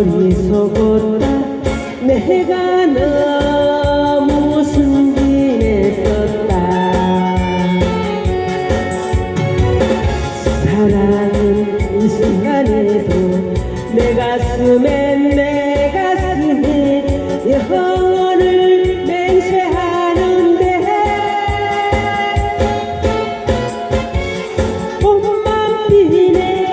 어디서 걷다. 내가 너무 순진에 떴다. 사랑은 이 순간에도 내 가슴에 내 가슴에 영원을 맹세하는데. 봄만 피네.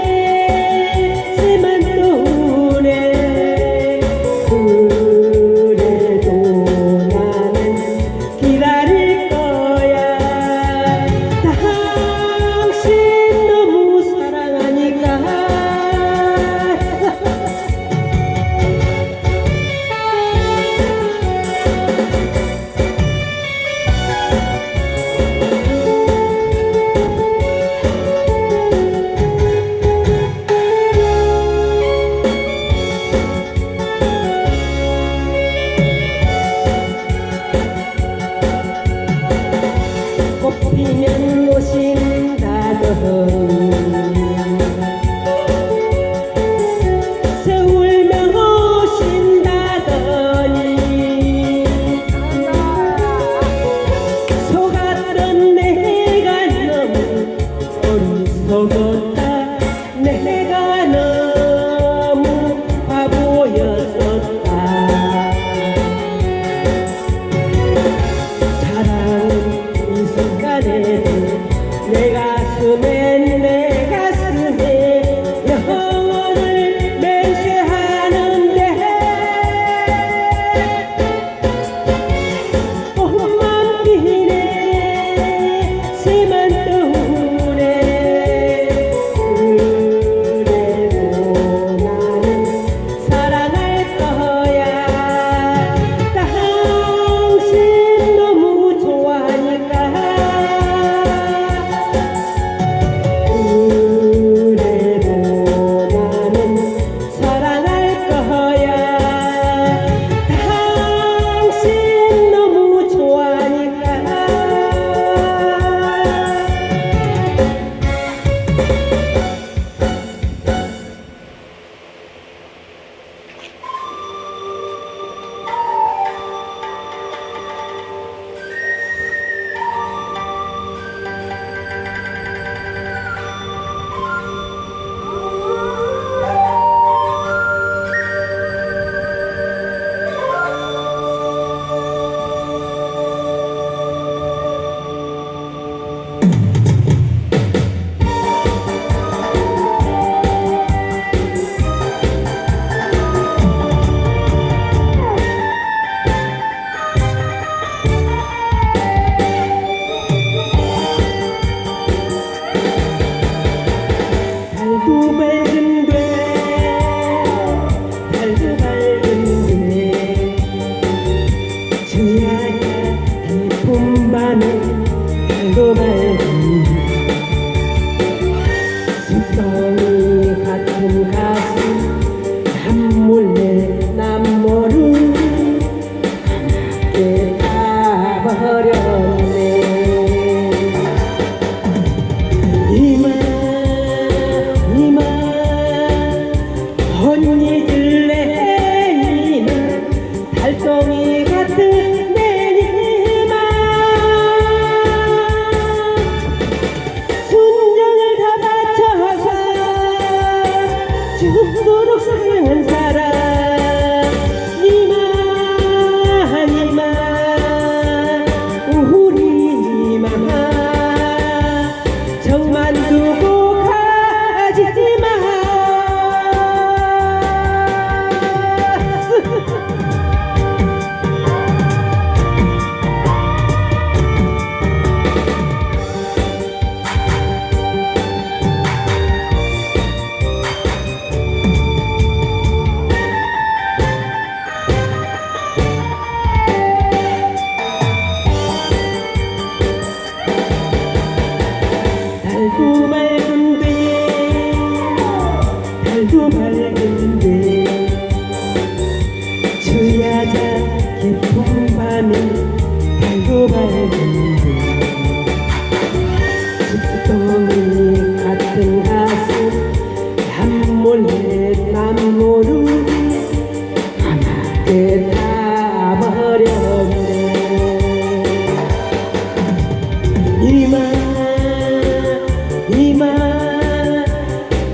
꽃피면 오신다던 amor.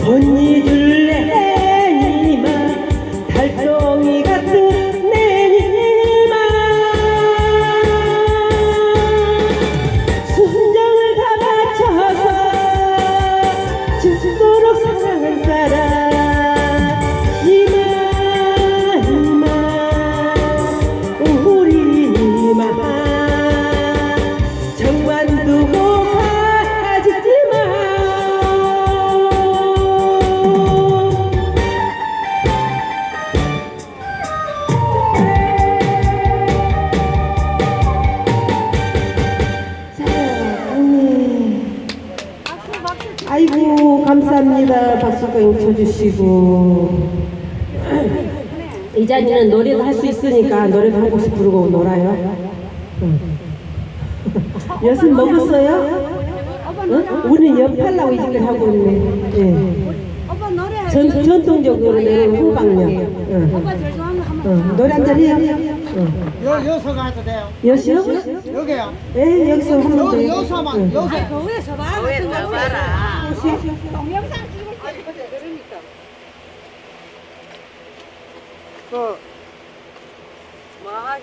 Only. 서경 쳐주시고 이 자리는 노래도 할 수 있으니까 노래도 한 곡씩 부르고 놀아요. 응. 엿은 먹었어요? 응? 우리는 엿팔라고 이 짓을 하고 있네. 예. 전, 전통적으로 내는. 응. 한번 응. 노래 한 잔 해요. 응. 여, 여서 가도 돼요. 엿이요? 여기요. 예, 여기서 한번 더. 여기 해. 여서만, 응. 여서. 그 위에서 봐 같은 거 봐라 동영상 찍을 때 그러니까 그, 뭐하게